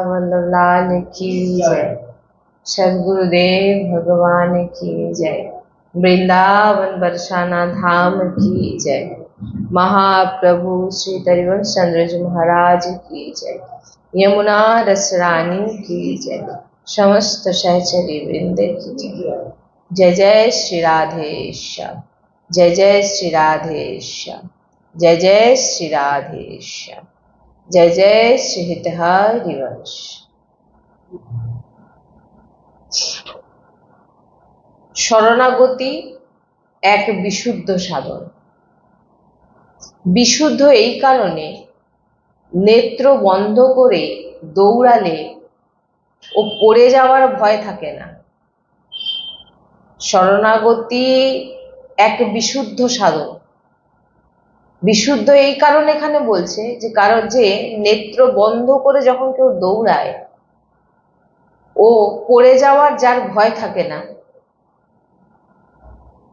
वल्लभ लाल की जय। सदगुरुदेव भगवान की जय। वृंदावन बरसाना धाम की जय। महाप्रभु श्री तरिवंश चंद्र जी महाराज की जय। यमुना रसरानी की जय। समस्त सहचरी वृंद की जय। जय जय श्री राधेश्याम जय जय श्री राधेश्याम जय जय श्री राधेश्याम জয় জয় শ্রীহিতহার দিবস শরণাগতি এক বিশুদ্ধ সাধন। বিশুদ্ধ এই কারণে নেত্র বন্ধ করে দৌড়ালে ও পড়ে যাওয়ার ভয় থাকে না। শরণাগতি এক বিশুদ্ধ সাধন। বিশুদ্ধ এই কারণে এখানে বলছে যে কারণ যে নেত্র বন্ধ করে যখন কেউ দৌড়ায়, ও পড়ে যাওয়ার যার ভয় থাকে না,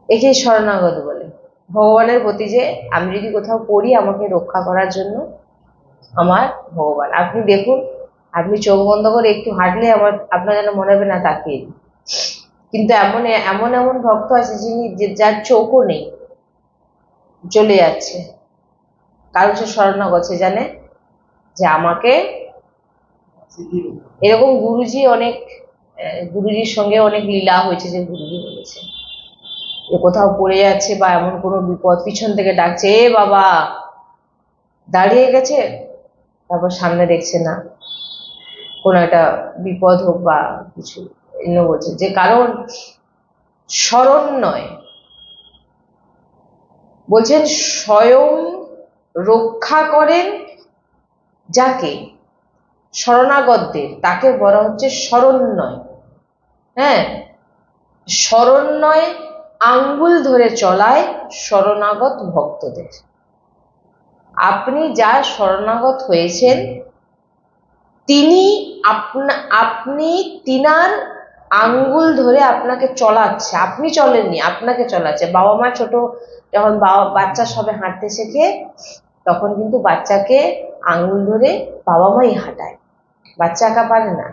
একে শরণাগত বলে। ভগবানের প্রতি যে আমি যদি কোথাও পড়ি আমাকে রক্ষা করার জন্য আমার ভগবান। আপনি দেখুন, আপনি চোখ বন্ধ করে একটু হাঁটলে আমার, আপনার যেন মনে হবে না তাকিয়ে। কিন্তু এমন এমন এমন ভক্ত আছে যিনি যার চোখও নেই, চলে যাচ্ছে। কারণ সে শরণাগত সে জানে? যে আমাকে এরকম গুরুজি অনেক গুরুজির সঙ্গে অনেক লীলা হয়েছে যে গুরুজি বলেছে। যে কোথাও পড়ে যাচ্ছে বা এমন কোনো বিপদ পিছন থেকে ডাকছে এ বাবা! দাঁড়িয়ে গেছে তারপর সামনে দেখছে না। কোনো একটা বিপদ হোক বা কিছু এগুলো বলছে। যে কারণ স্মরণ নয়। বলছেন স্বয়ং রক্ষা করেন যাকে? শরণাগতদের। তাকে বলা হচ্ছে শরণ্যয়। হ্যাঁ? শরণ্যয় আঙ্গুল ধরে চলায় শরণাগত ভক্তদের। আপনি যা শরণাগত হয়েছেন, তিনি আপনা, আপনি তিনার আঙ্গুল ধরে আপনাকে চলাচ্ছে। আপনি চলেননি, আপনাকে চলাচ্ছে। বাবা মা ছোট, যখন বাবা, বাচ্চা সবে হাঁটতে শেখে তখন কিন্তু বাচ্চাকে আঙুল ধরে বাবা মাই হাঁটায়। বাচ্চা একা পারে না।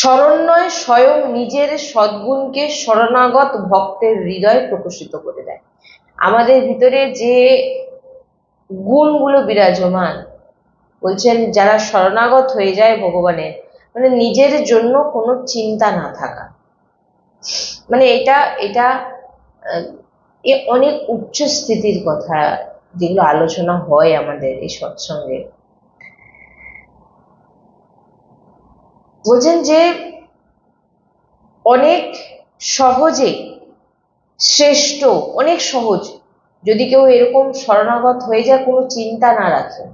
শরণ্যয় স্বয়ং নিজের সদ্গুণকে শরণাগত ভক্তের হৃদয় প্রকাশিত করে দেয়। আমাদের ভিতরে যে গুণগুলো বিরাজমান, বলছেন যারা শরণাগত হয়ে যায় ভগবানের মানে নিজের জন্য কোনো চিন্তা না থাকা। মানে এটা এটা এ অনেক উচ্চ স্থিতির কথা যেগুলো আলোচনা হয় আমাদের এই সৎসঙ্গে। বলছেন যে অনেক সহজে শ্রেষ্ঠ, অনেক সহজ, যদি কেউ এরকম শরণাগত হয়ে যায়, কোনো চিন্তা না রাখে।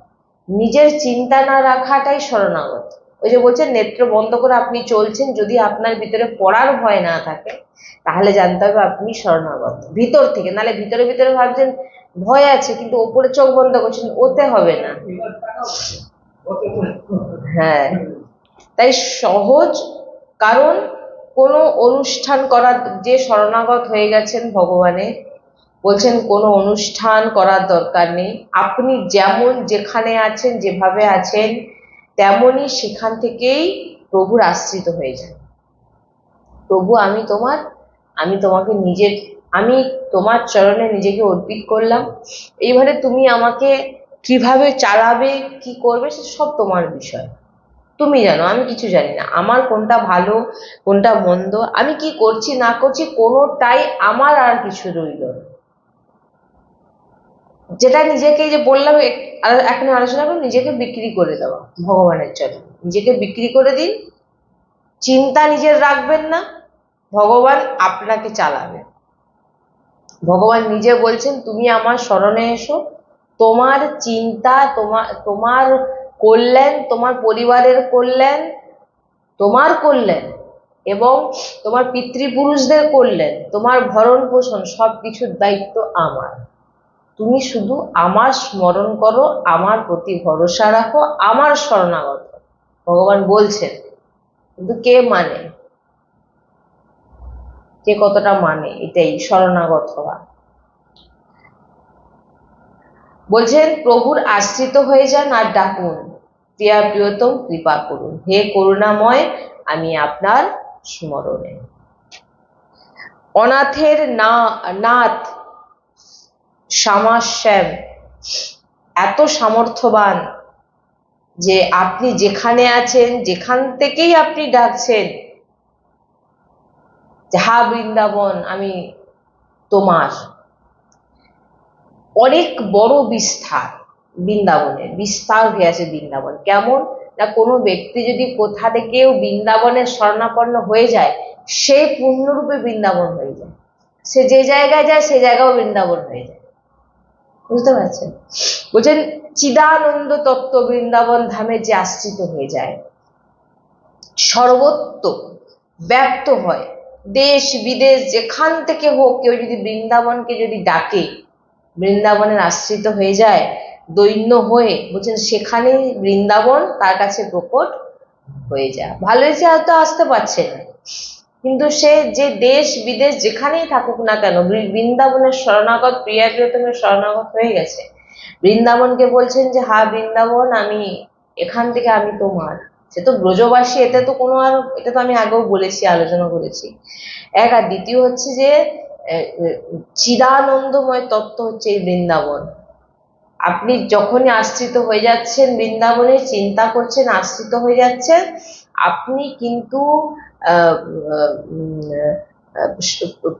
নিজের চিন্তা না রাখাটাই শরণাগত। ওই যে বলছেন, নেত্র বন্ধ করে আপনি চলছেন, যদি আপনার ভিতরে পড়ার ভয় না থাকে, তাহলে জানতে হবে আপনি শরণাগত। ভিতর থেকে, নাহলে ভিতরে ভিতরে ভাবছেন ভয় আছে, কিন্তু ওপরে চোখ বন্ধ করছেন ওতে হবে না। হ্যাঁ। তাই সহজ কারণ, কোনো অনুষ্ঠান করার, যে শরণাগত হয়ে গেছেন ভগবানের বলছেন কোনো অনুষ্ঠান করার দরকার নেই। আপনি যেমন যেখানে আছেন, যেভাবে আছেন, তেমনই সেখান থেকেই প্রভুর আশ্রিত হয়ে যান। প্রভু, আমি তোমার, আমি তোমাকে নিজের আমি তোমার চরণে নিজেকে অর্পিত করলাম। এইবারে তুমি আমাকে কীভাবে চালাবে, কি করবে সে সব তোমার বিষয়। তুমি জানো, আমি কিছু জানি না। আমার কোনটা ভালো, কোনটা মন্দ, আমি কি করছি, না করছি, কোনোটাই আমার আর কিছু রইল যেটা নিজেকে যে বললাম এখন আলোচনা করুন নিজেকে বিক্রি করে দেওয়া ভগবানের জন্য নিজেকে বিক্রি করে দিন। চিন্তা নিজের রাখবেন না। ভগবান আপনাকে চালাবে। ভগবান নিজে বলছেন, তুমি আমার স্মরণে এসো। তোমার চিন্তা তোমার তোমার কল্যাণ, তোমার পরিবারের কল্যাণ, তোমার কল্যাণ এবং তোমার পিতৃপুরুষদের কল্যাণ, তোমার ভরণ পোষণ সব কিছুর দায়িত্ব আমার। তুমি শুধু আমার স্মরণ করো, আমার প্রতি ভরসা রাখো, আমার শরণাগত। ভগবান বলছেন। কিন্তু কে মানে? কে কতটা মানে এটাই শরণাগত হওয়া। বলছেন, প্রভুর আশ্রিত হয়ে যান আর ডাকুন। প্রিয়া প্রিয়তম, কৃপা করুন। হে করুণাময়, আমি আপনার স্মরণে। অনাথের না নাথ শ্যামাশ্যাম এত সামর্থ্যবান যে আপনি যেখানে আছেন, যেখান থেকেই আপনি ডাকছেন হা বৃন্দাবন আমি তোমার। অনেক বড় বিস্তার বৃন্দাবনের বিস্তার হয়ে আছে বৃন্দাবন। কেমন? না, কোনো ব্যক্তি যদি কোথা থেকেও বৃন্দাবনের স্বর্ণাপন্ন হয়ে যায়, সে পূর্ণরূপে বৃন্দাবন হয়ে যায়। সে যে জায়গায় যায়, সে জায়গাও বৃন্দাবন হয়ে যায়। বুঝতে পারছেন? বলছেন, চিদানন্দ তত্ত্ব বৃন্দাবন ধামে যে আশ্রিত হয়ে যায়, সর্বত্র ব্যক্ত হয়। দেশ, বিদেশ, যেখান থেকে হোক, কেউ যদি বৃন্দাবনকে যদি ডাকে, বৃন্দাবনের আশ্রিত হয়ে যায়, দৈন্য হয়ে, বলছেন সেখানেই বৃন্দাবন তার কাছে প্রকট হয়ে যায়। ভালো হয়েছে হয়তো আসতে পারছে। না কিন্তু সে যে দেশ, বিদেশ যেখানেই থাকুক না কেন বৃন্দাবনের শরণাগত প্রিয়া প্রিয়তমের শরণাগত হয়ে গেছে। বৃন্দাবনকে বলছেন যে, হা, বৃন্দাবন, আমি, এখান থেকে আমি তোমার। সে তো ব্রজবাসী, এতে তো কোনো আর এটা তো আমি আগেও বলেছি, আলোচনা করেছি। এক, আর দ্বিতীয় হচ্ছে যে চিদানন্দময় তত্ত্ব হচ্ছে এই বৃন্দাবন। আপনি যখনই আশ্রিত হয়ে যাচ্ছেন বৃন্দাবনে, চিন্তা করছেন, আশ্রিত হয়ে যাচ্ছেন, আপনি কিন্তু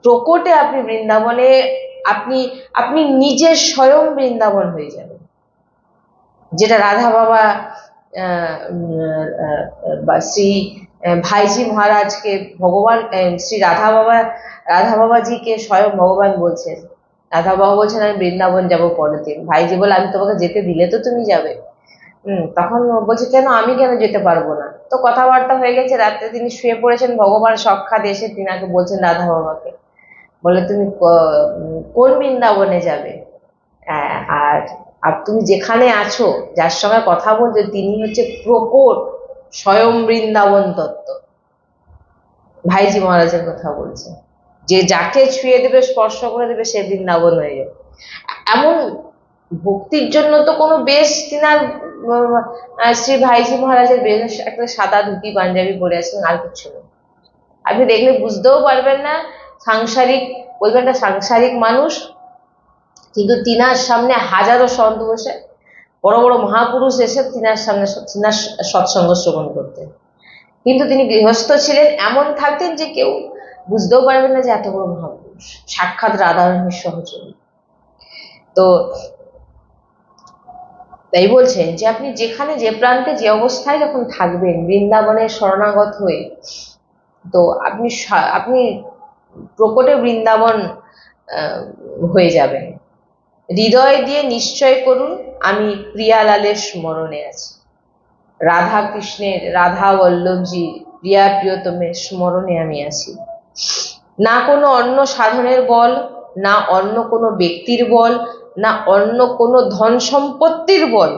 প্রকটে আপনি বৃন্দাবনে, আপনি আপনি নিজের স্বয়ং বৃন্দাবন হয়ে যাবেন। যেটা রাধা বাবা শ্রী ভাইজি মহারাজকে ভগবান শ্রী রাধা বাবা রাধা বাবাজিকে স্বয়ং ভগবান বলছেন। রাধা বাবা বলছেন, আমি বৃন্দাবন যাব পরের দিন ভাইজি বলে, আমি তোমাকে যেতে দিলে তো তুমি যাবে। তখন বলছে, কেন? আমি কেন যেতে পারব না? তো কথাবার্তা হয়ে গেছে রাত্রে তিনি শুয়ে পড়েছেন, ভগবান সক্ষাৎ এসে তিনাকে বলছেন রাধা বাবাকে বলে, তুমি কোন বৃন্দাবনে যাবে? আর আর তুমি যেখানে আছো, যার সঙ্গে কথা বলছো, তিনি হচ্ছে প্রকট স্বয়ং বৃন্দাবন তত্ত্ব ভাইজি মহারাজের কথা বলছে। যে যাকে ছুঁয়ে দেবে, স্পর্শ করে দেবে, সে বৃন্দাবন হয়ে যাবে। এমন ভক্তির জন্য তো কোনো বেশ তিনার শ্রী ভাইজি মহারাজের বেশ একটা সাদা ধুতি পাঞ্জাবি পরে আছেন, আর কিছু নেই আপনি দেখলে বুঝতেও পারবেন না, সাংসারিক, বলবেন সাংসারিক মানুষ কিন্তু তিনার সামনে হাজারো সন্ত বসে, বড় বড় মহাপুরুষ এসে তিনার সামনে তিনার সৎসঙ্গ শ্রবণ করতেন। কিন্তু তিনি গৃহস্থ ছিলেন, এমন থাকতেন যে কেউ বুঝতেও পারবেন না যে এত বড় মহাপুরুষ। সাক্ষাৎ রাধারণীর সহযোগী তো তাই বলছেন যে আপনি যেখানে যে প্রান্তে যে অবস্থায় যখন থাকবেন বৃন্দাবনের শরণাগত হয়ে, তো আপনি আপনি প্রকটে বৃন্দাবন হয়ে যাবেন। হৃদয় দিয়ে নিশ্চয় করুন, আমি প্রিয়ালালের স্মরণে আছি। রাধা কৃষ্ণের রাধা বল্লভজির প্রিয়া প্রিয়তমের স্মরণে আমি আছি। না কোনো অন্য সাধনের বল, না অন্য কোনো ব্যক্তির বল, না অন্য কোনো ধন সম্পত্তির বল,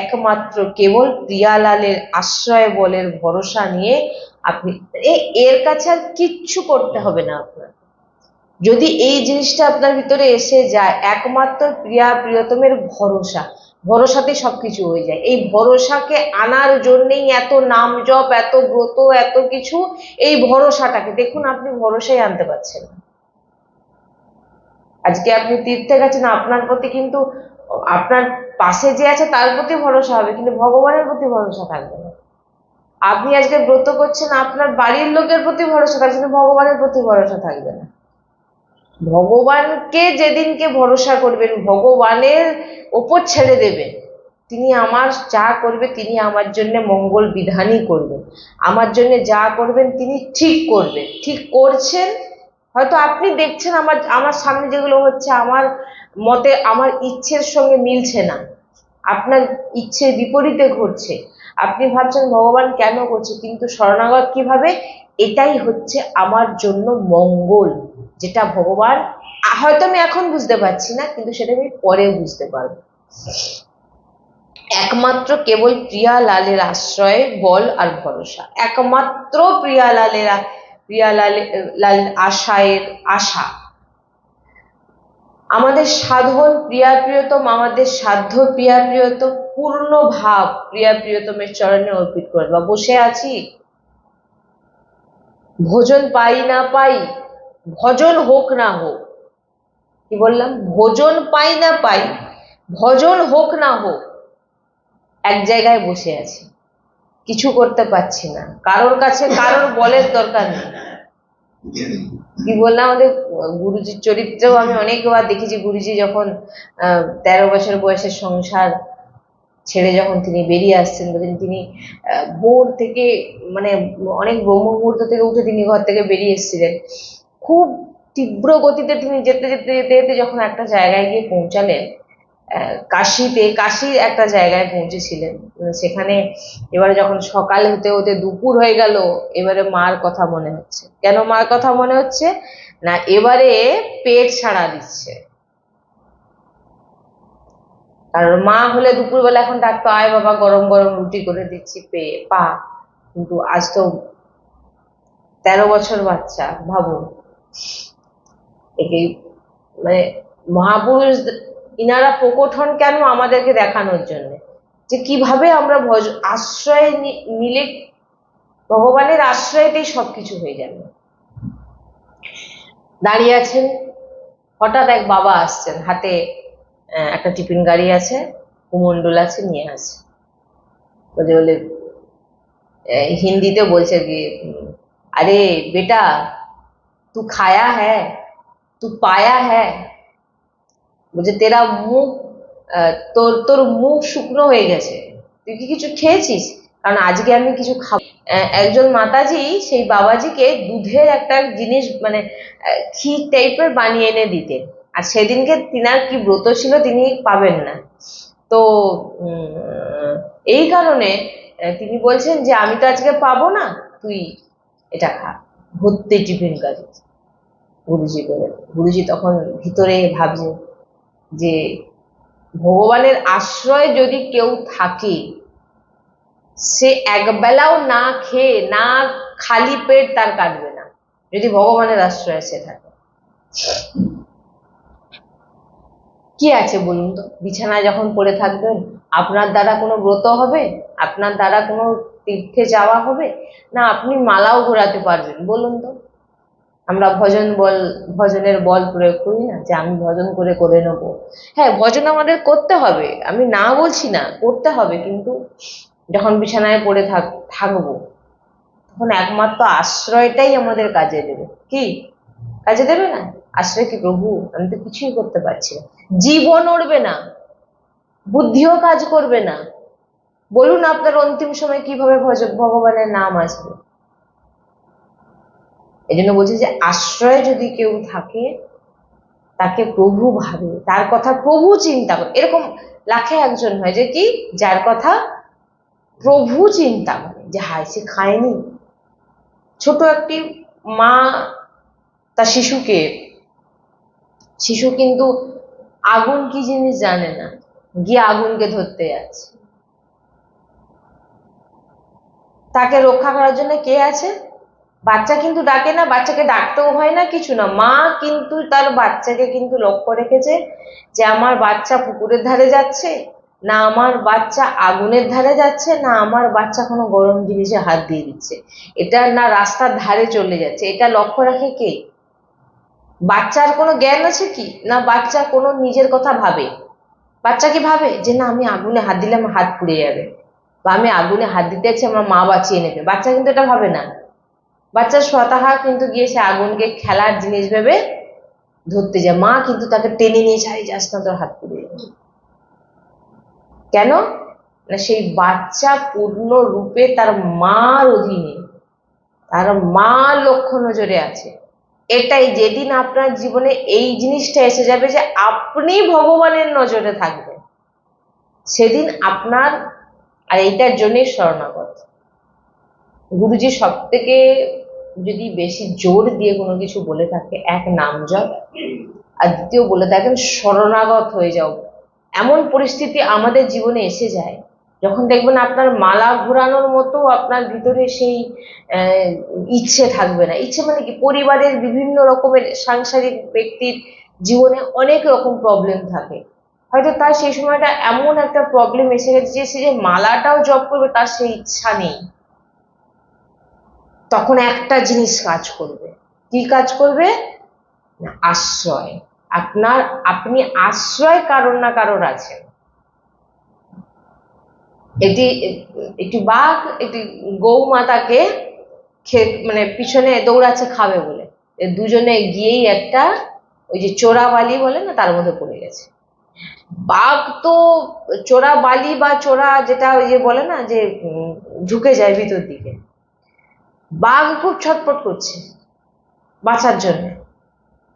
একমাত্র কেবল প্রিয়ালালের আশ্রয় বলের ভরসা নিয়ে আপনি এর কাছে আর কিচ্ছু করতে হবে না আপনার। যদি এই জিনিসটা আপনার ভিতরে এসে যায়, একমাত্র প্রিয়া প্রিয়তমের ভরসা ভরসাতেই সবকিছু হয়ে যায়। এই ভরসাকে আনার জন্যেই এত নাম জপ, এত ব্রত, এত কিছু, এই ভরসাটাকে। দেখুন, আপনি ভরসাই আনতে পারছেন আজকে আপনি তীর্থে গেছেন, আপনার প্রতি কিন্তু, আপনার পাশে যে আছে, তার প্রতি ভরসা হবে, কিন্তু ভগবানের প্রতি ভরসা থাকবে না। আপনি আজকে ব্রত করছেন, আপনার বাড়ির লোকের প্রতি ভরসা থাকছে, কিন্তু ভগবানের প্রতি ভরসা থাকবে না। ভগবানকে যেদিনকে ভরসা করবেন, ভগবানের ওপর ছেড়ে দেবেন। তিনি আমার যা করবে, তিনি আমার জন্য মঙ্গল বিধানই করবেন। আমার জন্য যা করবেন, তিনি ঠিক করবেন। ঠিক করছেন, হয়তো আপনি দেখছেন আমার আমার সামনে যেগুলো হচ্ছে, আমার মতে আমার ইচ্ছের সঙ্গে মিলছে না। আপনার ইচ্ছে বিপরীতে ঘটছে। আপনি ভাবছেন, ভগবান কেন করছে? কিন্তু শরণাগত কীভাবে? এটাই হচ্ছে আমার জন্য মঙ্গল। যেটা ভগবান হয়তো আমি এখন বুঝতে পারছি না, কিন্তু সেটা আমি পরে বুঝতে পারব। একমাত্র কেবল প্রিয়া লালের আশ্রয়ে, বল আর ভরসা। একমাত্র প্রিয়া লালের প্রিয়া লাল আশায়ের আশা। আমাদের সাধন প্রিয়া প্রিয়তম আমাদের সাধ্য প্রিয়া প্রিয়তম পূর্ণ ভাব প্রিয়া প্রিয়তমের চরণে অর্পিত করে। বা বসে আছি? ভোজন পাই না পাই ভজন হোক না হোক, কি বললাম? ভোজন পাই না পাই, ভজন হোক না হোক, এক জায়গায় বসে আছি। কিছু করতে পারছি না। কারোর কাছে কারোর বলের দরকার নেই। কি বললাম? আমাদের গুরুজির চরিত্রেও আমি অনেকবার দেখেছি, গুরুজি যখন তেরো বছর বয়সের সংসার ছেড়ে যখন তিনি বেরিয়ে আসছেন বলেন তিনি ভোর থেকে মানে অনেক ব্রহ্ম মুহূর্ত থেকে উঠে তিনি ঘর থেকে বেরিয়ে এসেছিলেন। খুব তীব্র গতিতে তিনি যেতে যেতে যেতে যেতে যখন একটা জায়গায় গিয়ে পৌঁছালেন কাশিতে কাশির একটা জায়গায় পৌঁছেছিলেন। সেখানে এবারে যখন সকাল হতে হতে দুপুর হয়ে গেল, এবারে মার কথা মনে হচ্ছে। কেন মার কথা মনে হচ্ছে? না, এবারে পেট ছাড়া দিচ্ছে। কারণ মা হলে দুপুরবেলা এখন ডাকতো আয় বাবা, গরম গরম রুটি করে দিচ্ছি পেয়ে পা। কিন্তু আজ তো তেরো বছর বাচ্চা, ভাবুন। একে মানে মহাপুরুষ ইনারা প্রকট হন কেন আমাদেরকে দেখানোর জন্য? যে কীভাবে আমরা ভজ, আশ্রয় নিলে ভগবানের আশ্রয়তেই সবকিছু হয়ে যাবে। দাঁড়িয়ে আছেন, হঠাৎ এক বাবা আসছেন, হাতে একটা টিফিন গাড়ি আছে কুমন্ডল আছে, নিয়ে আসে বলে বলে হিন্দিতে বলছে কি আরে, বেটা তু খায়া হ্যাঁ তু পায়া হ্যাঁ বলছে তেরা মুখ তোর তোর মুখ শুকনো হয়ে গেছে। তুই কি কিছু খেয়েছিস? কারণ আজকে আমি কিছু খাব একজন মাতাজি সেই বাবাজিকে দুধের একটা জিনিস মানে ক্ষীর টাইপের বানিয়ে এনে দিতেন। আর সেদিনকে তিনার কি ব্রত ছিল তিনি পাবেন না। তো এই কারণে তিনি বলছেন যে, আমি তো আজকে পাবো না, তুই এটা খা। ভর্তি টিফিন গাড়ি। গুরুজি বলে গুরুজি তখন ভিতরে ভাবছে যে, ভগবানের আশ্রয় যদি কেউ থাকে, সে একবেলাও না খেয়ে, না খালি পেট তার কাটবে না। যদি ভগবানের আশ্রয় সে থাকে। কি আছে বলুন তো? বিছানায় যখন পড়ে থাকবেন, আপনার দ্বারা কোনো ব্রত হবে? আপনার দ্বারা কোনো তীর্থে যাওয়া হবে? না, আপনি মালাও ঘোরাতে পারবেন, বলুন তো। আমরা ভজন বল, ভজনের বল প্রয়োগ করি না, যে আমি ভজন করে করে নেব। হ্যাঁ ভজন আমাদের করতে হবে। আমি না বলছি না, করতে হবে, কিন্তু যখন বিছানায় পড়ে থাক, থাকব, তখন একমাত্র আশ্রয়টাই আমাদের কাজে দেবে। কি? কাজে দেবে না? আশ্রয় কি প্রভু? আমি তো কিছুই করতে পারছি না। জীবন উড়বে না। বুদ্ধিও কাজ করবে না। বলুন আপনার অন্তিম সময় কীভাবে ভগবানের নাম আসবে? এই জন্য বলছি যে আশ্রয় যদি কেউ থাকে, তাকে প্রভু ভাবে। তার কথা প্রভু চিন্তা করে। এরকম লাখে একজন হয় যে কি? যার কথা প্রভু চিন্তা করে যে হায়, সে খায়নি। ছোট একটি মা তার শিশুকে, শিশু কিন্তু আগুন কি জিনিস জানে না? গিয়ে আগুনকে ধরতে যাচ্ছে। তাকে রক্ষা করার জন্য কে আছে? বাচ্চা কিন্তু ডাকে না, বাচ্চাকে ডাকতেও হয় না, কিছু না। মা কিন্তু তার বাচ্চাকে কিন্তু লক্ষ্য রেখেছে যে আমার বাচ্চা পুকুরের ধারে যাচ্ছে, না আমার বাচ্চা আগুনের ধারে যাচ্ছে, না আমার বাচ্চা কোনো গরম জিনিসে হাত দিয়ে দিচ্ছে। এটা না রাস্তার ধারে চলে যাচ্ছে। এটা লক্ষ্য রাখে কে? বাচ্চার কোনো জ্ঞান আছে কি? না বাচ্চা কোনো নিজের কথা ভাবে? বাচ্চা কি ভাবে? যে না, আমি আগুনে হাত দিলে আমার হাত পুড়ে যাবে। বা আমি আগুনে হাত দিতে যাচ্ছি আমার মা বাঁচিয়ে নেবে। বাচ্চা কিন্তু এটা ভাবে না। বাচ্চা স্বতহা কিন্তু গিয়ে সে আগুনকে খেলার জিনিস ভেবে ধরতে যায়। মা কিন্তু তাকে টেনে নিয়ে ছাড়ি যাস না, তোর হাত পুড়ে কেন? না সেই বাচ্চা পূর্ণ রূপে তার মার অধীনে, তার মা লক্ষ্য নজরে আছে। এটাই যেদিন আপনার জীবনে এই জিনিসটা এসে যাবে যে আপনি ভগবানের নজরে থাকবেন, সেদিন আপনার আর এইটার জন্যই শরণাগত গুরুজি সব থেকে যদি বেশি জোর দিয়ে কোনো কিছু বলে থাকে, এক নাম জপ আর দ্বিতীয় বলে থাকেন, শরণাগত হয়ে যাও। এমন পরিস্থিতি আমাদের জীবনে এসে যায়, যখন দেখবেন আপনার মালা ঘোরানোর মতো আপনার ভিতরে সেই ইচ্ছে থাকবে না। ইচ্ছে মানে কি? পরিবারের বিভিন্ন রকমের সাংসারিক ব্যক্তির জীবনে অনেক রকম প্রবলেম থাকে। হয়তো তার সেই সময়টা এমন একটা প্রবলেম এসে গেছে যে সে যে মালাটাও জপ করবে তার সেই ইচ্ছা নেই। তখন একটা জিনিস কাজ করবে। কি কাজ করবে? আশ্রয়। আপনার, আপনি আশ্রয় কারোর না কারোর আছেন। এটি, একটি বাঘ, একটি গৌমাতাকে খে- মানে পিছনে দৌড়াচ্ছে, খাবে বলে। দুজনে গিয়েই একটা ওই যে চোরা বালি বলে না, তার মধ্যে পড়ে গেছে। বাঘ তো চোরা বালি বা চোরা যেটা ওই যে বলে না যে ঢুকে যায় ভিতর দিকে। বাঘ খুব ছটপট করছে বাঁচার জন্য।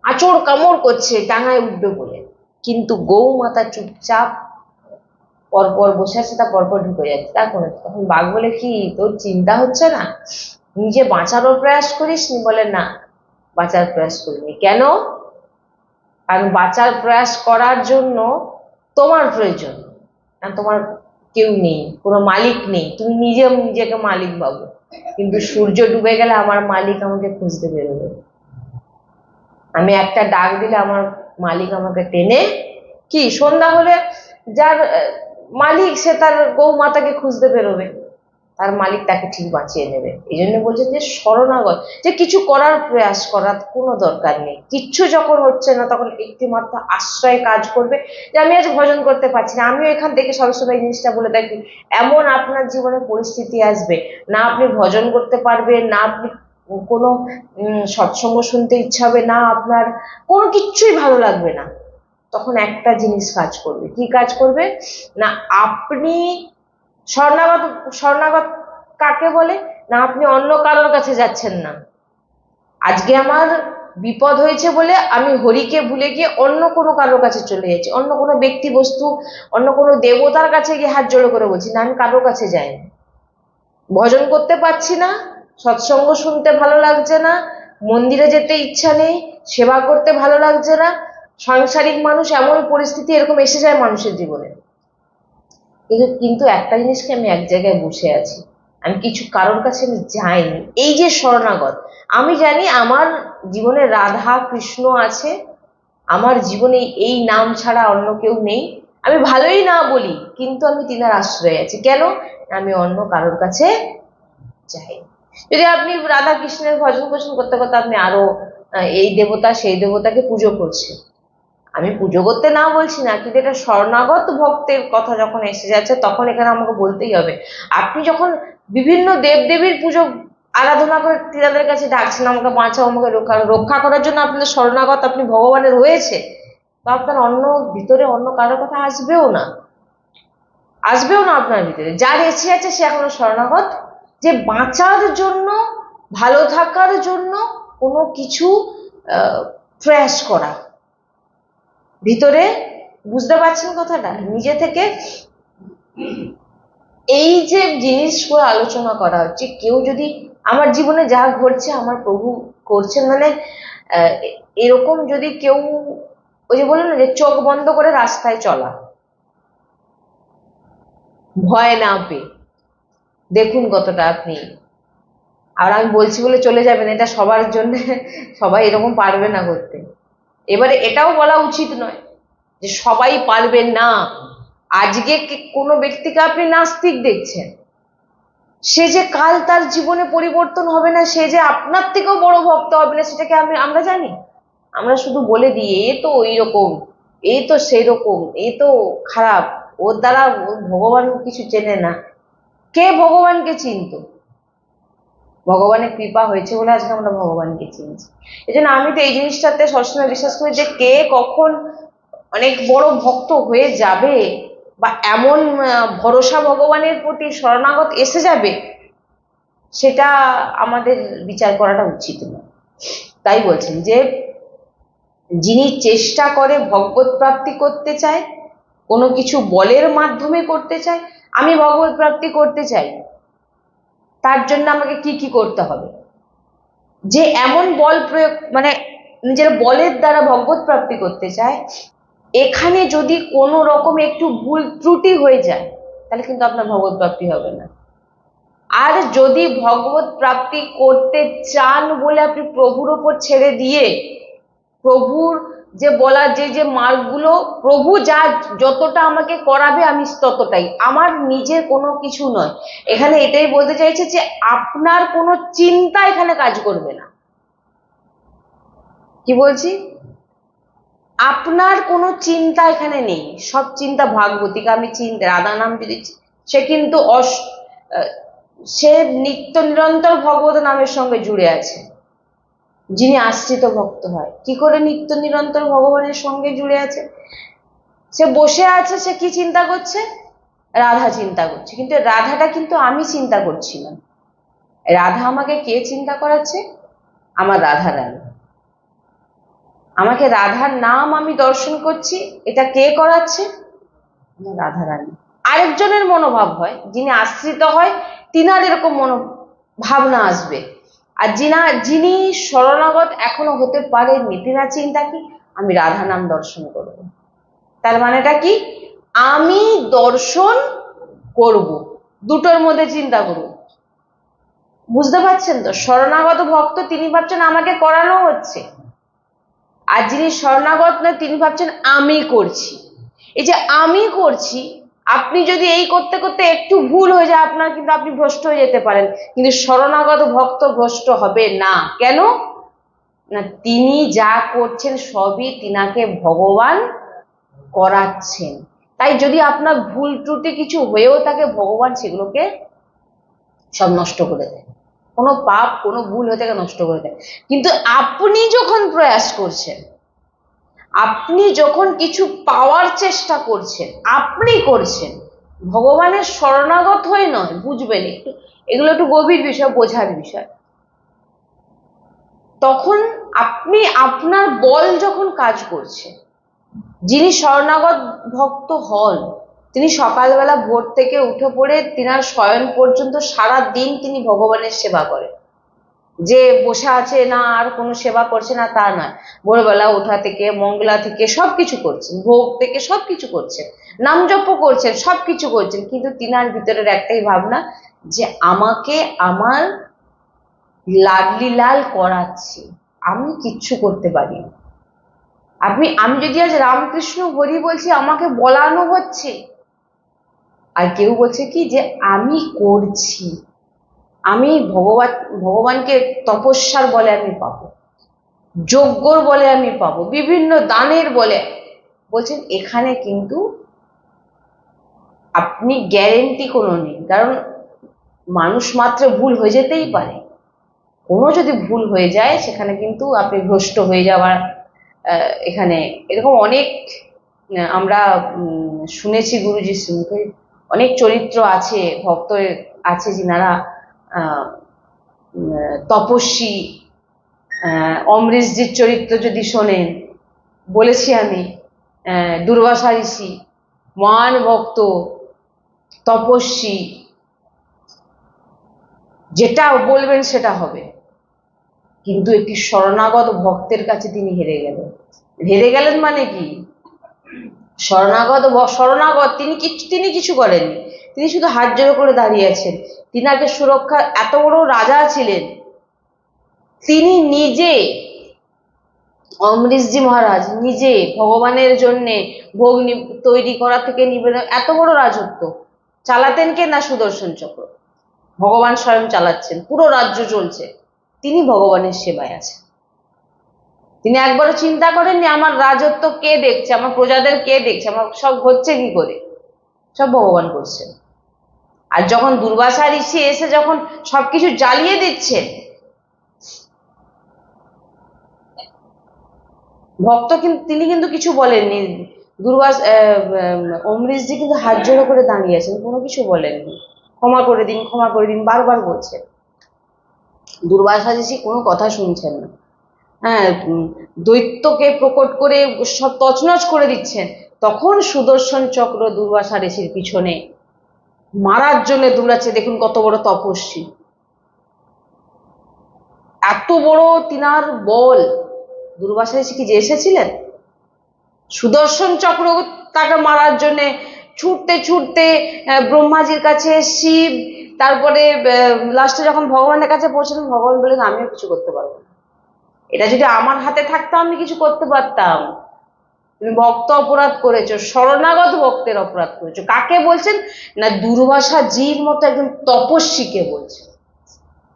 আচড় কামড় করছে ডাঙায় উঠবে বলে। কিন্তু গৌমাতা চুপচাপ পরপর বসে আছে, তা পরপর ঢুকে যাচ্ছে। তার কোনো তখন বাঘ বলে, কি, তোর চিন্তা হচ্ছে না? নিজে বাঁচানোর প্রয়াস করিস নি বলে, না, বাঁচার প্রয়াস করিনি। কেন? কারণ বাঁচার প্রয়াস করার জন্য তোমার প্রয়োজন। কারণ তোমার কেউ নেই, কোনো মালিক নেই। তুমি নিজে নিজেকে মালিক ভাবো। কিন্তু সূর্য ডুবে গেলে আমার মালিক আমাকে খুঁজতে বেরোবে। আমি একটা ডাক দিলে আমার মালিক আমাকে টেনে কি সন্ধ্যা হলে যার মালিক সে তার গৌমাতাকে খুঁজতে বেরোবে। তার মালিক তাকে ঠিক বাঁচিয়ে নেবে। এই জন্য বলছে যে শরণাগত, যে কিছু করার প্রয়াস করার কোনো দরকার নেই। কিচ্ছু যখন হচ্ছে না, তখন একটিমাত্র আশ্রয় কাজ করবে যে আমি আজ ভজন করতে পারছি না, আমিও এখান থেকে সবসময় এই জিনিসটা বলে থাকি এমন আপনার জীবনে পরিস্থিতি আসবে, না আপনি ভজন করতে পারবেন, না আপনি কোনো সৎসঙ্গ শুনতে ইচ্ছা হবে, না আপনার কোনো কিচ্ছুই ভালো লাগবে না। তখন একটা জিনিস কাজ করবে। কি কাজ করবে? না, আপনি স্বর্ণাগত স্বর্ণাগত কাকে বলে? না, আপনি অন্য কারোর কাছে যাচ্ছেন না। আজকে আমার বিপদ হয়েছে বলে আমি হরিকে ভুলে গিয়ে অন্য কোনো কারোর কাছে চলে যাচ্ছি। অন্য কোনো ব্যক্তি বস্তু অন্য কোনো দেবতার কাছে গিয়ে হাত জোড়ো করে বলছি, না, আমি কারোর কাছে যাইনি। ভজন করতে পারছি না, সৎসঙ্গ শুনতে ভালো লাগছে না, মন্দিরে যেতে ইচ্ছা নেই, সেবা করতে ভালো লাগছে না। সাংসারিক মানুষ এমন পরিস্থিতি এরকম এসে যায় মানুষের জীবনে। কিন্তু একটা জিনিসকে আমি এক জায়গায় বসে আছি। আমি কিছু কারোর কাছে আমি যাইনি। এই যে শরণাগত, আমি জানি আমার জীবনে রাধা, কৃষ্ণ আছে, আমার জীবনে এই নাম ছাড়া অন্য কেউ নেই। আমি ভালোই না বলি, কিন্তু আমি তিনার আশ্রয়ে আছি। কেন? আমি অন্য কারোর কাছে যাই যদি আপনি রাধা, কৃষ্ণের ভজন পোষণ করতে করতে আপনি আরও এই দেবতা, সেই দেবতাকে পুজো করছেন আমি পুজো করতে না বলছি না, কিন্তু এটা শরণাগত ভক্তের কথা যখন এসে যাচ্ছে, তখন এখানে আমাকে বলতেই হবে। আপনি যখন বিভিন্ন দেবদেবীর পুজো আরাধনা করে তিনাদের কাছে ডাকছেন, আমাকে বাঁচাও, আমাকে রক্ষা রক্ষা করার জন্য আপনাদের শরণাগত আপনি ভগবানের হয়েছে, তো আপনার অন্য ভিতরে অন্য কারোর কথা আসবেও না। আসবেও না আপনার ভিতরে। যার এসে আছে সে এখনও শরণাগত যে বাঁচার জন্য, ভালো থাকার জন্য কোনো কিছু প্রয়াস করা। ভিতরে বুঝতে পারছেন কথাটা? নিজে থেকে এই যে জিনিসগুলো আলোচনা করা হচ্ছে, কেউ যদি আমার জীবনে যা ঘটছে আমার প্রভু করছেন মানে এরকম যদি কেউ ওই যে বলল না যে চোখ বন্ধ করে রাস্তায় চলা, ভয় না পেয়ে। দেখুন কতটা আপনি, আর আমি বলছি বলে চলে যাবেন, এটা সবার জন্য, সবাই এরকম পারবে না করতে। এবারে এটাও বলা উচিত নয় যে সবাই পারবে না। আজকে কোনো ব্যক্তিকে আপনি নাস্তিক দেখছেন। সে যে কাল তার জীবনে পরিবর্তন হবে না, সে যে আপনার থেকেও বড় ভক্ত হবে না, সেটাকে আমি, আমরা জানি। আমরা শুধু বলে দিই, এ তো ওই রকম এ তো সেই রকম এ তো খারাপ, ওর দ্বারা ভগবান কিছু চেনে না। কে ভগবানকে চিনত? ভগবানের কৃপা হয়েছে বলে আজকে আমরা ভগবানকে চিনছি। এই জন্য আমি তো এই জিনিসটাতে সবসময় বিশ্বাস করি যে কে কখন অনেক বড় ভক্ত হয়ে যাবে বা এমন ভরসা ভগবানের প্রতি শরণাগত এসে যাবে, সেটা আমাদের বিচার করাটা উচিত নয়। তাই বলছেন যে, যিনি চেষ্টা করে ভগবত প্রাপ্তি করতে চায়, কোনো কিছু বলের মাধ্যমে করতে চায়, আমি ভগবত প্রাপ্তি করতে চাই। তার জন্য আমাকে কি কি করতে হবে? যে এমন বল প্রয়োগ মানে নিজের বলের দ্বারা ভগবত প্রাপ্তি করতে চায়, এখানে যদি কোনো রকম একটু ভুল ত্রুটি হয়ে যায়, তাহলে কিন্তু আপনার ভগবত প্রাপ্তি হবে না। আর যদি ভগবত প্রাপ্তি করতে চান বলে আপনি প্রভুর ওপর ছেড়ে দিয়ে প্রভুর যে বলার যে যে মার্গগুলো প্রভু যা যতটা আমাকে করাবে আমি ততটাই। আমার নিজের কোনো কিছু নয়। এখানে এটাই বলতে চাইছে যে, আপনার কোনো চিন্তা এখানে কাজ করবে না। কি বলছি? আপনার কোনো চিন্তা এখানে নেই। সব চিন্তা ভাগবতীকে আমি চিন্তা রাধা নাম যদি সে কিন্তু অস সে নিত্য নিরন্তর ভগবত নামের সঙ্গে জুড়ে আছে। যিনি আশ্রিত ভক্ত হয়। কি করে নিত্য নিরন্তর ভগবানের সঙ্গে জুড়ে আছে? সে বসে আছে, সে কি চিন্তা করছে? রাধা চিন্তা করছে। কিন্তু রাধাটা কিন্তু আমি চিন্তা করছি না রাধা আমাকে কে চিন্তা করাচ্ছে? আমার রাধা রানী। আমাকে রাধার নাম আমি দর্শন করছি, এটা কে করাচ্ছে? আমার রাধা রানী। আরেকজনের মনোভাব হয়। যিনি আশ্রিত হয়, তিনার এরকম মনো ভাবনা আসবে। আর যিনা, যিনি শরণাগত এখনও হতে পারেননি, তিনার চিন্তা কি? আমি রাধা নাম দর্শন করব। তার মানেটা কি? আমি দর্শন করব। দুটোর মধ্যে চিন্তা করুন। বুঝতে পারছেন তো? শরণাগত ভক্ত তিনি ভাবছেন আমাকে করানো হচ্ছে। আর যিনি শরণাগত নয়, তিনি ভাবছেন আমি করছি। এই যে আমি করছি আপনি যদি এই করতে করতে একটু ভুল হয়ে যায়, আপনার কিন্তু আপনি ভ্রষ্ট হয়ে যেতে পারেন। কিন্তু শরণাগত ভক্ত ভ্রষ্ট হবে না। কেন? না, তিনি যা করছেন সবই তিনাকে ভগবান করাচ্ছেন। তাই যদি আপনার ভুল ত্রুটি কিছু হয়েও থাকে, ভগবান সেগুলোকে সব নষ্ট করে দেয়। কোনো পাপ, কোনো ভুল হয়ে থাকে, নষ্ট করে দেয়। কিন্তু আপনি যখন প্রয়াস করছেন আপনি যখন কিছু পাওয়ার চেষ্টা করছেন, আপনি করছেন, ভগবানের শরণাগত হয়ে নয়, বুঝবেন একটু। এগুলো একটু গভীর বিষয়, বোঝার বিষয়। তখন আপনি আপনার বল যখন কাজ করছে, যিনি শরণাগত ভক্ত হন, তিনি সকালবেলা ভোর থেকে উঠে পড়ে, তিনার শয়ন পর্যন্ত সারা দিন তিনি ভগবানের সেবা করেন। যে বসে আছে না, আর কোনো সেবা করছে না, তা নয়। ভোরবেলা ওঠা থেকে, মঙ্গলা থেকে সব কিছু করছেন, ভোগ থেকে সব কিছু করছেন, নাম জপ করছেন সব কিছু করছেন। কিন্তু তিনার ভিতরের একটাই ভাবনা যে আমাকে আমার লাডলি লাল করাচ্ছে, আমি কিচ্ছু করতে পারি আপনি, আমি যদি আজ রামকৃষ্ণ হরি বলছি, আমাকে বলানো হচ্ছে। আর কেউ বলছে কি যে, আমি করছি। আমি ভগবান ভগবানকে তপস্যার বলে আমি পাবো যজ্ঞর বলে আমি পাবো বিভিন্ন দানের বলে। বলছেন এখানে কিন্তু আপনি গ্যারেন্টি কোনো নেই কারণ মানুষ মাত্র ভুল হয়ে যেতেই পারে। কোনো যদি ভুল হয়ে যায় সেখানে কিন্তু আপনি ভ্রষ্ট হয়ে যাওয়ার এখানে এরকম অনেক আমরা শুনেছি গুরুজির মুখে অনেক চরিত্র আছে ভক্ত আছে আহ, উম, তপস্বী অমৃতজির চরিত্র যদি শোনেন, বলেছি আমি দুর্বাসা ঋষি, মহান ভক্ত, তপস্বী, যেটা বলবেন সেটা হবে। কিন্তু একটি শরণাগত ভক্তের কাছে তিনি হেরে গেলেন। হেরে গেলেন মানে কি? শরণাগত শরণাগত, তিনি কিছু তিনি কিছু করেননি। তিনি শুধু হাত জোড়ো করে দাঁড়িয়ে আছেন। তিনাকে সুরক্ষা এত বড় রাজা ছিলেন। তিনি নিজে অমৃতজি মহারাজ, নিজে ভগবানের জন্যে ভোগ তৈরি করা থেকে নিবেদন, এত বড় রাজত্ব। চালাতেন কে না সুদর্শন চক্র? ভগবান স্বয়ং চালাচ্ছেন, পুরো রাজ্য চলছে। তিনি ভগবানের সেবায় আছেন। তিনি একবারও চিন্তা করেননি, আমার রাজত্ব কে দেখছে, আমার প্রজাদের কে দেখছে, আমার সব হচ্ছে কি করে? সব ভগবান করছেন। আর যখন দুর্বাসা ঋষি এসে যখন সবকিছু জ্বালিয়ে দিচ্ছে ভক্ত কিন্তু তিনি কিন্তু কিছু বলেননি। দুর্বাস অমৃতজি কিন্তু হাত জোড়ো করে দাঁড়িয়ে আছেন, কোনো কিছু বলেননি। ক্ষমা করে দিন, ক্ষমা করে দিন, বারবার বলছেন। দুর্বাসা ঋষি কোনো কথা শুনছেন না। হ্যাঁ দৈত্যকে প্রকট করে সব তছনছ করে দিচ্ছেন। তখন সুদর্শন চক্র দুর্বাসা ঋষির পিছনে মারার জন্য দৌড়াচ্ছে, দেখুন কত বড় তপস্বী। এত বড় তিনার বল। দুর্বাসা কি যে এসেছিলেন? সুদর্শন চক্র তাকে মারার জন্যে ছুটতে ছুটতে ব্রহ্মাজির কাছে শিব, তারপরে লাস্টে যখন ভগবানের কাছে পৌঁছলেন, ভগবান বললেন, আমিও কিছু করতে পারব না। এটা যদি আমার হাতে থাকতো, আমি কিছু করতে পারতাম। তুমি ভক্ত অপরাধ করেছ, শরণাগত ভক্তের অপরাধ করেছ। কাকে বলছেন? না দুর্বাসা জির মতো একজন তপস্বীকে বলছেন।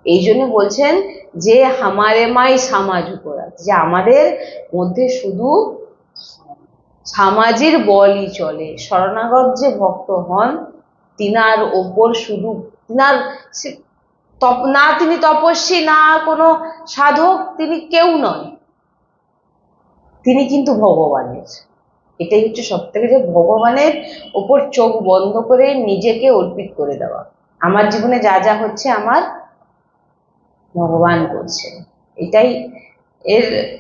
এই জন্য বলছেন যে, হামারে মাই সামাজ অপরাধ। যে আমাদের মধ্যে শুধু সামাজির বলই চলে। শরণাগত যে ভক্ত হন, তিনার ওপর শুধু তিনার না তিনি তপস্বী, না কোনো সাধক, তিনি কেউ নয় তিনি কিন্তু ভগবানের। এটাই হচ্ছে সব থেকে যে ভগবানের ওপর চোখ বন্ধ করে নিজেকে অর্পিত করে দেওয়া। আমার জীবনে যা যা হচ্ছে আমার ভগবান করছে এটাই এর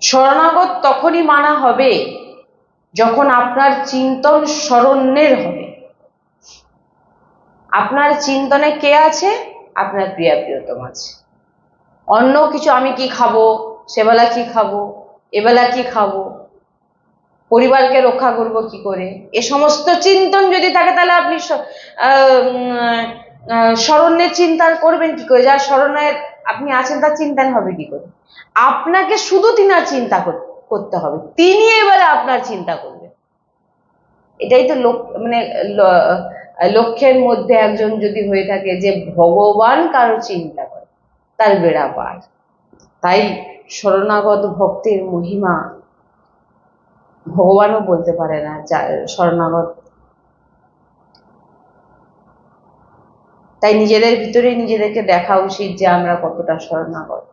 শরণাগত তখনই মানা হবে যখন আপনার চিন্তন স্মরণের হবে। আপনার চিন্তনে কে আছে? আপনার প্রিয়া প্রিয়তম আছে। অন্য কিছু আমি কি খাব? সেবেলা কি খাব? এবেলা কি খাব? পরিবারকে রক্ষা করব কি করে? এ সমস্ত চিন্তন যদি থাকে তাহলে আপনি স্মরণের চিন্তা করবেন কি করে? যার স্মরণের আপনি আছেন তার চিন্তান হবে কি করে? আপনাকে শুধু তিনার চিন্তা কর- করতে হবে। তিনি এবারে আপনার চিন্তা করবেন। এটাই তো লোক মানে লক্ষ্যের মধ্যে একজন যদি হয়ে থাকে যে ভগবান কারও চিন্তা করে। তার বেড়া পার তাই শরণাগত ভক্তের মহিমা ভগবানও বলতে পারে না শরণাগত। তাই নিজেদের ভিতরে নিজেদেরকে দেখা উচিত যে আমরা কতটা শরণাগত।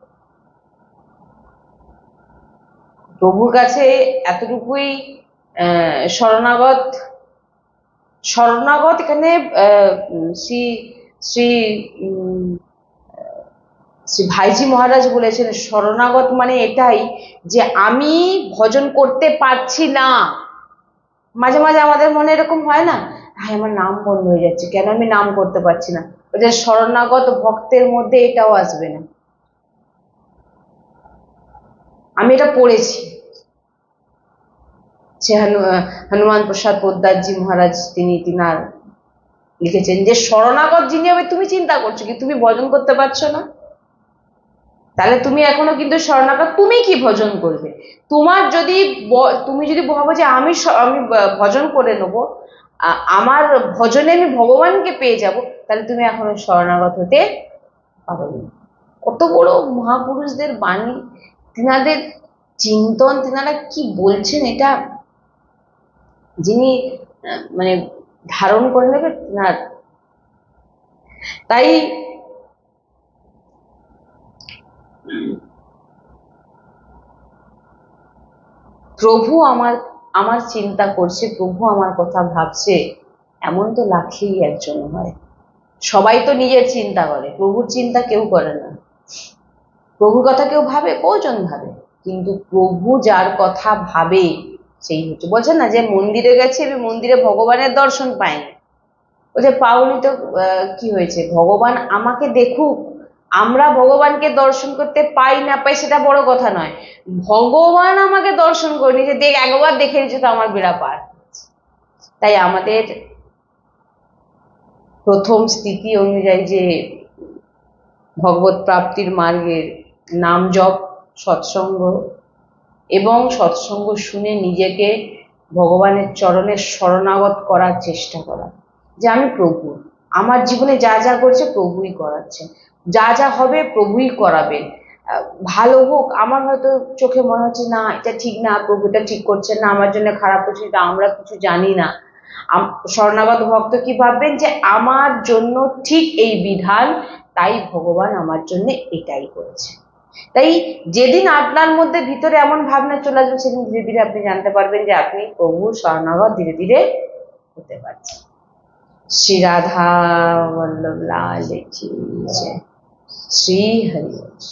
প্রভুর কাছে এতটুকুই শরণাগত শরণাগত এখানে শ্রী শ্রী শ্রী ভাইজি মহারাজ বলেছেন, শরণাগত মানে এটাই যে আমি ভজন করতে পারছি না। মাঝে মাঝে আমাদের মনে এরকম হয় না হ্যাঁ আমার নাম বন্ধ হয়ে যাচ্ছে, কেন আমি নাম করতে পারছি না? ওই যে শরণাগত ভক্তের মধ্যে এটাও আসবে না। আমি এটা পড়েছি। সে হনু- হনুমান প্রসাদ পোদ্দারজি মহারাজ তিনি, তিনার লিখেছেন যে, শরণাগত যিনি হবে, তুমি চিন্তা করছ কি? তুমি ভজন করতে পারছ না? তাহলে তুমি এখনও কিন্তু শরণাগত তুমি কি ভজন করবে? তোমার যদি তুমি যদি ভাবো যে আমি আমি ভজন করে নেব আমার ভজনে আমি ভগবানকে পেয়ে যাব, তাহলে তুমি এখনও শরণাগত হতে পারো কত বড় মহাপুরুষদের বাণী। তিনাদের চিন্তন, তিনারা কি বলছেন এটা যিনি মানে ধারণ করে নেবে, তিনার। তাই প্রভু আমার আমার চিন্তা করছে, প্রভু আমার কথা ভাবছে। এমন তো লাখেই একজন হয়। সবাই তো নিজের চিন্তা করে, প্রভুর চিন্তা কেউ করে না। প্রভুর কথা কেউ ভাবে কজন ভাবে। কিন্তু প্রভু যার কথা ভাবে, সেই হচ্ছে। বলছেন না যে মন্দিরে গেছে এবার মন্দিরে ভগবানের দর্শন পায়নি ও যে পাওনি তো কি হয়েছে? ভগবান আমাকে দেখুক আমরা ভগবানকে দর্শন করতে পাই না পাই সেটা বড় কথা নয়। ভগবান আমাকে দর্শন করে নিয়েছে দেখ, একবার দেখে নিয়েছে তো আমার বেড়া পার তাই আমাদের প্রথম স্থিতি অনুযায়ী যে ভগবত প্রাপ্তির মার্গের নাম জপ, সৎসঙ্গ এবং সৎসঙ্গ শুনে নিজেকে ভগবানের চরণে শরণাগত করার চেষ্টা করা। যে আমি প্রভু, আমার জীবনে যা যা করছে প্রভুই করাচ্ছেন। যা যা হবে প্রভুই করাবেন ভালো হোক, আমার হয়তো চোখে মনে হচ্ছে, না, এটা ঠিক না, প্রভু এটা ঠিক করছেন না, আমার জন্য খারাপ হচ্ছে, এটা আমরা কিছু জানি না। শরণাগত ভক্ত কি ভাববেন যে, আমার জন্য ঠিক এই বিধান, তাই ভগবান আমার জন্য এটাই করেছে। তাই যেদিন আপনার মধ্যে ভিতরে এমন ভাবনা চলে আসবে, সেদিন ধীরে ধীরে আপনি জানতে পারবেন যে, আপনি প্রভুর শরণাগত ধীরে ধীরে হতে পারছেন। শ্রী রাধা বল্লভ লাল কি জয়। শ্রী হরি বংশ।